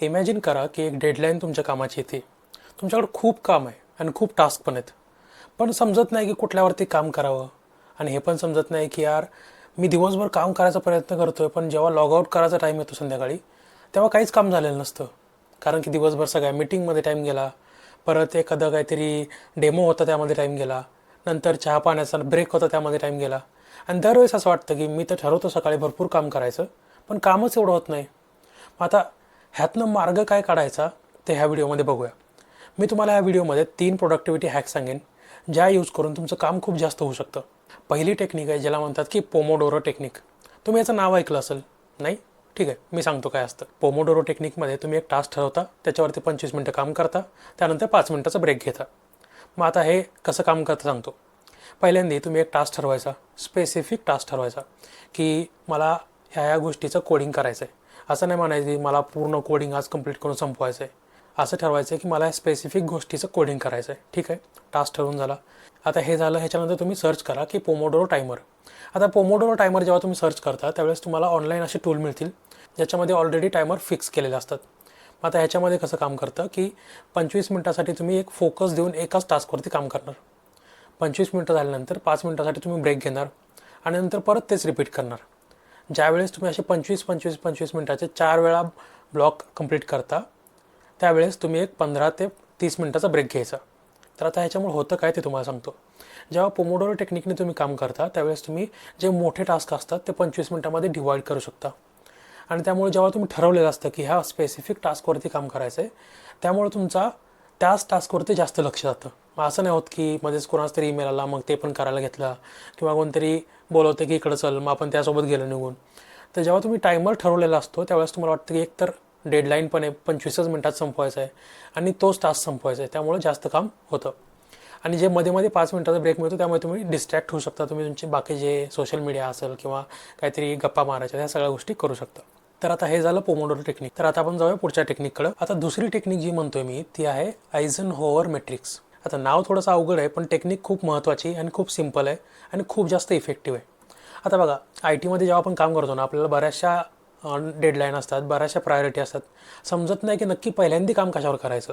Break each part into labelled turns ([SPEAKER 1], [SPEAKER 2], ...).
[SPEAKER 1] Imagine करा की एक डेडलाईन तुमच्या कामाची येते. तुमच्याकडे खूप काम आहे आणि खूप टास्क पण आहेत. पण समजत नाही की कुठल्यावरती काम करावं. आणि हे पण समजत नाही की यार मी दिवसभर काम करायचा प्रयत्न करतो आहे पण जेव्हा लॉग आऊट करायचा टाईम येतो संध्याकाळी तेव्हा काहीच काम झालेलं नसतं. कारण की दिवसभर सगळ्या मीटिंगमध्ये टाईम गेला. परत एखादं काहीतरी डेमो होता त्यामध्ये टाईम गेला. नंतर चहा पाण्याचा ब्रेक होता त्यामध्ये टाईम गेला. आणि दरवेळेस असं वाटतं की मी तर ठरवतो सकाळी भरपूर काम करायचं पण कामच एवढं होत नाही. मग आता ह्यातनं मार्ग काय काढायचा ते ह्या व्हिडिओमध्ये बघूया. मी तुम्हाला ह्या व्हिडिओमध्ये तीन प्रोडक्टिव्हिटी हॅक सांगेन ज्या यूज करून तुमचं काम खूप जास्त होऊ शकतं. पहिली टेक्निक आहे ज्याला म्हणतात की पोमोडोरो टेक्निक तुम्ही याचं नाव ऐकलं असेल? नाही? ठीक आहे मी सांगतो काय असतं. पोमोडोरो टेक्निकमध्ये तुम्ही एक टास्क ठरवता त्याच्यावरती पंचवीस मिनटं काम करता त्यानंतर पाच मिनटाचा ब्रेक घेता. मग आता हे कसं काम करता सांगतो. पहिल्यांदा तुम्ही एक टास्क ठरवायचा स्पेसिफिक टास्क ठरवायचा की मला ह्या ह्या गोष्टीचं कोडिंग करायचं आहे असं नाही म्हणायचं की मला पूर्ण कोडिंग आज कंप्लीट करून संपवायचं आहे. असं ठरवायचं आहे की मला स्पेसिफिक गोष्टीचं कोडिंग करायचं आहे. ठीक आहे? टास्क ठरवून झाला. आता हे झालं ह्याच्यानंतर तुम्ही सर्च करा की पोमोडोरो टायमर आता पोमोडोरो टायमर जेव्हा तुम्ही सर्च करता त्यावेळेस तुम्हाला ऑनलाईन असे टूल मिळतील ज्याच्यामध्ये ऑलरेडी टायमर फिक्स केलेले असतात. मग आता ह्याच्यामध्ये कसं काम करतं की पंचवीस मिनटासाठी तुम्ही एक फोकस देऊन एकाच टास्कवरती काम करणार. पंचवीस मिनटं झाल्यानंतर पाच मिनटासाठी तुम्ही ब्रेक घेणार आणि नंतर परत तेच रिपीट करणार. ज्यावेळेस तुम्ही असे पंचवीस पंचवीस पंचवीस मिनटाचे चार वेळा ब्लॉक कंप्लीट करता त्यावेळेस तुम्ही एक पंधरा ते तीस मिनटाचा ब्रेक घ्यायचा. तर आता ह्याच्यामुळे होतं काय ते तुम्हाला सांगतो. जेव्हा पोमोडोरो टेक्निकने तुम्ही काम करता त्यावेळेस तुम्ही जे मोठे टास्क असतात ते पंचवीस मिनटामध्ये डिवाईड करू शकता. आणि त्यामुळे जेव्हा तुम्ही ठरवलेलं असतं की ह्या स्पेसिफिक टास्कवरती काम करायचं आहे त्यामुळे तुमचा त्याच टास्कवरती जास्त लक्ष जातं. मग असं नाही होत की मध्येच कोणाच तरी ईमेल आला मग ते पण करायला घेतला किंवा कोणतरी बोलवतं की इकडं चल मग आपण त्यासोबत गेलो निघून. तर जेव्हा तुम्ही टायमर ठरवलेला असतो त्यावेळेस तुम्हाला वाटतं की एकतर डेडलाईन पण आहे पंचवीसच मिनटात संपवायचा आहे आणि तोच तास संपवायचा आहे त्यामुळे जास्त काम होतं. आणि जे मध्ये मध्ये पाच मिनटाचा ब्रेक मिळतो त्यामुळे तुम्ही डिस्ट्रॅक्ट होऊ शकता तुम्ही तुमचे बाकी जे सोशल मीडिया असेल किंवा काहीतरी गप्पा मारायच्या ह्या सगळ्या गोष्टी करू शकता. तर आता हे झालं पोमोडोरो टेक्निक तर आता आपण जाऊया पुढच्या टेक्निककडं आता दुसरी टेक्निक जी म्हणतोय मी ती आहे आयझन होवर मेट्रिक्स आता नाव थोडंसं अवघड आहे पण टेक्निक खूप महत्त्वाची आणि खूप सिंपल आहे आणि खूप जास्त इफेक्टिव्ह आहे. आता बघा आय टीमध्ये जेव्हा आपण काम करतो ना आपल्याला बऱ्याचशा डेडलाईन असतात बऱ्याचशा प्रायोरिटी असतात. समजत नाही की नक्की पहिल्यांदा काम कशावर करायचं.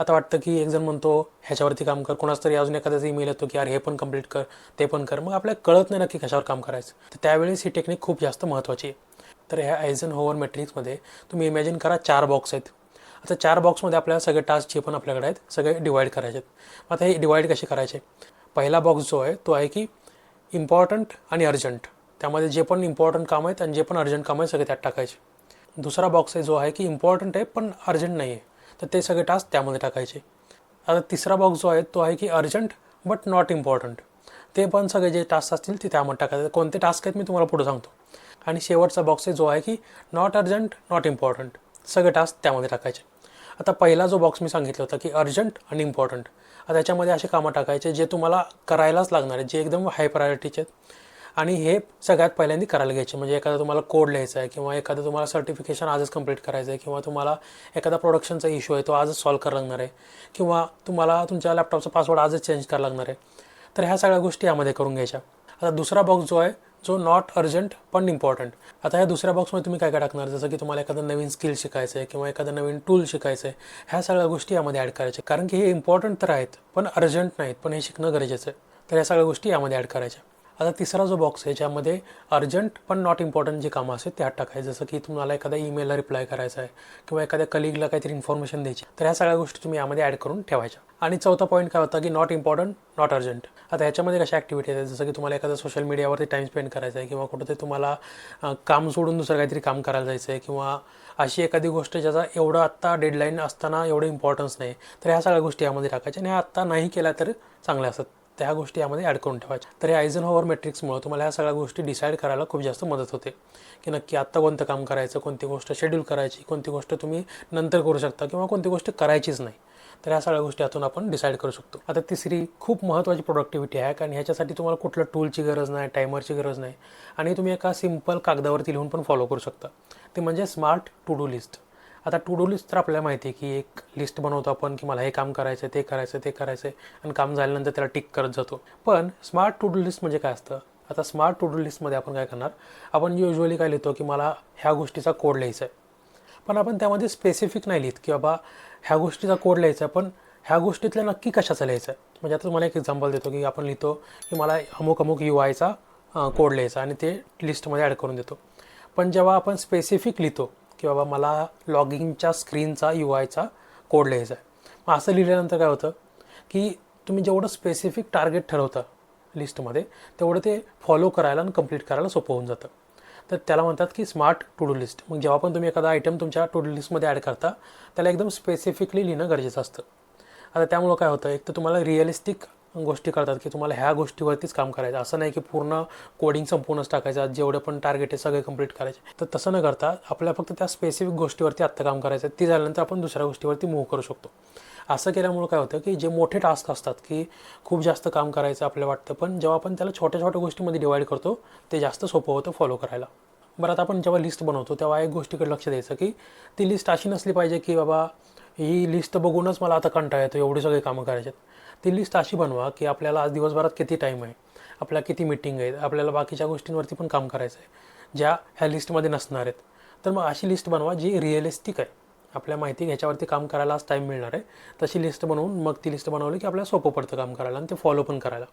[SPEAKER 1] आता वाटतं की एक जण म्हणतो ह्याच्यावरती काम कर. कोणाच तरी अजून एखाद्याचा ईमेल येतो की यार हे पण कंप्लीट कर ते पण कर. मग आपल्याला कळत नाही नक्की कशावर काम करायचं. तर त्यावेळेस ही टेक्निक खूप जास्त महत्त्वाची आहे. तर ह्या आयझन होवर मॅट्रिक्समध्ये तुम्ही इमॅजिन करा चार बॉक्स आहेत. आता चार बॉक्समध्ये आपल्याला सगळे टास्क जे पण आपल्याकडे आहेत सगळे डिवाईड करायचे आहेत. आता हे डिवाईड कसे करायचे? पहिला बॉक्स जो आहे तो आहे की इम्पॉर्टंट आणि अर्जंट त्यामध्ये जे पण इम्पॉर्टंट काम आहेत आणि जे पण अर्जंट काम आहे सगळे त्यात टाकायचे. दुसरा बॉक्स आहे जो आहे की इम्पॉर्टंट आहे पण अर्जंट नाही आहे तर ते सगळे टास्क त्यामध्ये टाकायचे. आता तिसरा बॉक्स जो आहे तो आहे की अर्जंट बट नॉट इम्पॉर्टंट ते पण सगळे जे टास्क असतील ते त्यामध्ये टाकायचे. कोणते टास्क आहेत मी तुम्हाला पुढे सांगतो. आणि शेवटचा बॉक्स आहे जो आहे की नॉट अर्जंट नॉट इम्पॉर्टंट सगळे टास्क त्यामध्ये टाकायचे. आता पहिला जो बॉक्स मी सांगितलं होता की अर्जंट आणि इम्पॉर्टंट आता त्याच्यामध्ये असे कामं टाकायचे जे तुम्हाला करायलाच लागणार आहे जे एकदम हाय प्रायोरिटीचे आहेत. आणि हे सगळ्यात पहिल्यांदा करायला घ्यायचे. म्हणजे एखादा तुम्हाला कोड लिहायचा आहे किंवा एखादं तुम्हाला सर्टिफिकेशन आजच कंप्लीट करायचं आहे किंवा तुम्हाला एखादा प्रोडक्शनचा इश्यू आहे तो आजच सॉल्व करायला लागणार आहे. किंवा तुम्हाला तुमच्या लॅपटॉपचा पासवर्ड आजच चेंज करायला लागणार आहे. तर ह्या सगळ्या गोष्टी यामध्ये करून घ्यायच्या. आता दुसरा बॉक्स जो आहे जो नॉट अर्जंट पण इम्पॉर्टंट आता या दुसऱ्या बॉक्समध्ये तुम्ही काय काय टाकणार? जसं की तुम्हाला एखादं नवीन स्किल शिकायचं आहे किंवा एखादं नवीन टूल शिकायचं आहे ह्या सगळ्या गोष्टी यामध्ये ॲड करायच्या. कारण की हे इम्पॉर्टंट तर आहेत पण अर्जंट नाहीत पण हे शिकणं गरजेचं आहे. तर ह्या सगळ्या गोष्टी यामध्ये ॲड करायच्या. आता तिसरा जो बॉक्स आहे ज्यामध्ये अर्जंट पण नॉट इम्पॉर्टंट जे कामं असतात त्यात टाकायचं. जसं की तुम्हाला एखाद्या ईमेलला रिप्लाय करायचा आहे किंवा एखाद्या कलिगला काहीतरी इन्फॉर्मेशन द्यायची तर ह्या सगळ्या गोष्टी तुम्ही यामध्ये ॲड करून ठेवायच्या. आणि चौथा पॉईंट काय होता की नॉट इम्पॉर्टंट नॉट अर्जंट आता ह्याच्यामध्ये कशा ॲक्टिव्हिटी आहेत जसं की तुम्हाला एखादा सोशल मीडियावरती टाईम स्पेंड करायचा आहे किंवा कुठं ते तुम्हाला काम सोडून दुसरं काहीतरी काम करायला जायचं आहे किंवा अशी एखादी गोष्ट ज्याचा एवढं आत्ता डेडलाईन असताना एवढं इम्पॉर्टन्स नाही तर ह्या सगळ्या गोष्टी यामध्ये टाकायच्या. आणि ह्या आत्ता नाही केल्या तर चांगल्या असतात. त्या गोष्टी यामध्ये ॲड करून ठेवायच्या. तर हे आयझन होवर मेट्रिक्समुळे तुम्हाला ह्या सगळ्या गोष्टी डिसाईड करायला खूप जास्त मदत होते. की नक्की आत्ता कोणतं काम करायचं कोणती गोष्ट शेड्यूल करायची कोणती गोष्ट तुम्ही नंतर करू शकता किंवा कोणती गोष्ट करायचीच नाही. तर ह्या सगळ्या गोष्टी यातून आपण डिसाईड करू शकतो. आता तिसरी खूप महत्त्वाची प्रोडक्टिव्हिटी आहे आणि ह्याच्यासाठी तुम्हाला कुठलं टूलची गरज नाही टायमरची गरज नाही. आणि तुम्ही एका सिंपल कागदावरती लिहून पण फॉलो करू शकता. ते म्हणजे स्मार्ट टू डू लिस्ट आता टू डू लिस्ट तर आपल्याला माहिती आहे की एक लिस्ट बनवतो आपण की मला हे काम करायचं आहे ते करायचं आहे ते करायचं आहे आणि काम झाल्यानंतर त्याला टिक करत जातो. पण स्मार्ट टू डू लिस्ट म्हणजे काय असतं? आता स्मार्ट टू डू लिस्टमध्ये आपण काय करणार? आपण युजली काय लिहितो की मला ह्या गोष्टीचा कोड लिहायचा आहे पण आपण त्यामध्ये स्पेसिफिक नाही लिहित की बाबा ह्या गोष्टीचा कोड लिहायचा आहे पण ह्या गोष्टीतल्या नक्की कशाचा लिहायचा आहे म्हणजे आता तुम्हाला एक एक्झाम्पल देतो की आपण लिहितो की मला अमुक अमुक यू आयचा कोड लिहायचा आणि ते लिस्टमध्ये ॲड करून देतो. पण जेव्हा आपण स्पेसिफिक लिहितो की बाबा मला लॉगिंगच्या स्क्रीनचा यू आयचा कोड लिहायचा आहे. मग असं लिहिल्यानंतर काय होतं की तुम्ही जेवढं स्पेसिफिक टार्गेट ठरवता लिस्टमध्ये तेवढं ते फॉलो करायला आणि कंप्लीट करायला सोपं होऊन जातं. तर त्याला म्हणतात की स्मार्ट टू डू लिस्ट मग जेव्हा पण तुम्ही एखादा आयटम तुमच्या टू डू लिस्टमध्ये ॲड करता त्याला एकदम स्पेसिफिकली लिहिणं गरजेचं असतं. आता त्यामुळं काय होतं एक तर तुम्हाला रिअलिस्टिक गोष्टी करतात की तुम्हाला ह्या गोष्टीवरतीच काम करायचं असं नाही की पूर्ण कोडिंग संपूर्णच टाकायचं जेवढे पण टार्गेट आहे सगळे कंप्लीट करायचे. तर तसं न करता आपल्याला फक्त त्या स्पेसिफिक गोष्टीवरती आत्ता काम करायचं आहे. ती झाल्यानंतर आपण दुसऱ्या गोष्टीवरती मूव्ह करू शकतो. असं केल्यामुळं काय होतं की जे मोठे टास्क असतात की खूप जास्त काम करायचं आपल्याला वाटतं पण जेव्हा आपण त्याला छोट्या छोट्या गोष्टीमध्ये डिवाईड करतो ते जास्त सोपं होतं फॉलो करायला. बरं आता आपण जेव्हा लिस्ट बनवतो तेव्हा एक गोष्टीकडे लक्ष द्यायचं की ती लिस्ट अशी नसली पाहिजे की बाबा ही लिस्ट बघूनच मला आता कंटाळा येतो एवढी सगळी कामं करायची ती लिस्ट अशी बनवा की आपल्याला आज दिवसभरात किती टाईम आहे आपल्याला किती मिटिंग आहेत आपल्याला बाकीच्या गोष्टींवरती पण काम करायचं आहे ज्या ह्या लिस्टमध्ये नसणार आहेत. तर मग अशी लिस्ट बनवा जी रिअलिस्टिक आहे. आपल्या माहिती ह्याच्यावरती काम करायला आज टाईम मिळणार आहे. तशी लिस्ट बनवून मग ती लिस्ट बनवली की आपल्याला सोपं पडतं काम करायला आणि ते फॉलो पण करायला.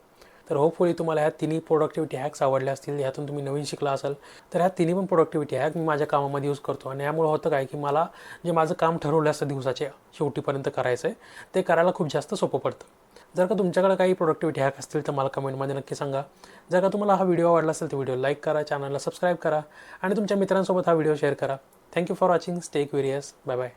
[SPEAKER 1] तर होपफुली तुम्हाला ह्या तिन्ही प्रोडक्टिव्हिटी हॅक्स आवडल्या असतील ह्यातून तुम्ही नवीन शिकला असाल तर ह्या तिन्ही पण प्रोडक्टिव्हिटी हॅक मी माझ्या कामामध्ये यूज करतो. आणि यामुळे होतं काय की मला जे माझं काम ठरवलं असतं दिवसाचे शेवटीपर्यंत करायचं आहे ते करायला खूप जास्त सोपं पडतं. जर का तुमच्याकडे काही प्रोडक्टिव्हिटी हॅक असतील तर मला कमेंटमध्ये नक्की सांगा. जर का तुम्हाला हा व्हिडिओ आवडला असेल तर व्हिडिओ लाईक करा चॅनलला सबस्क्राईब करा आणि तुमच्या मित्रांसोबत हा व्हिडिओ शेअर करा. Thank you for watching stay curious bye bye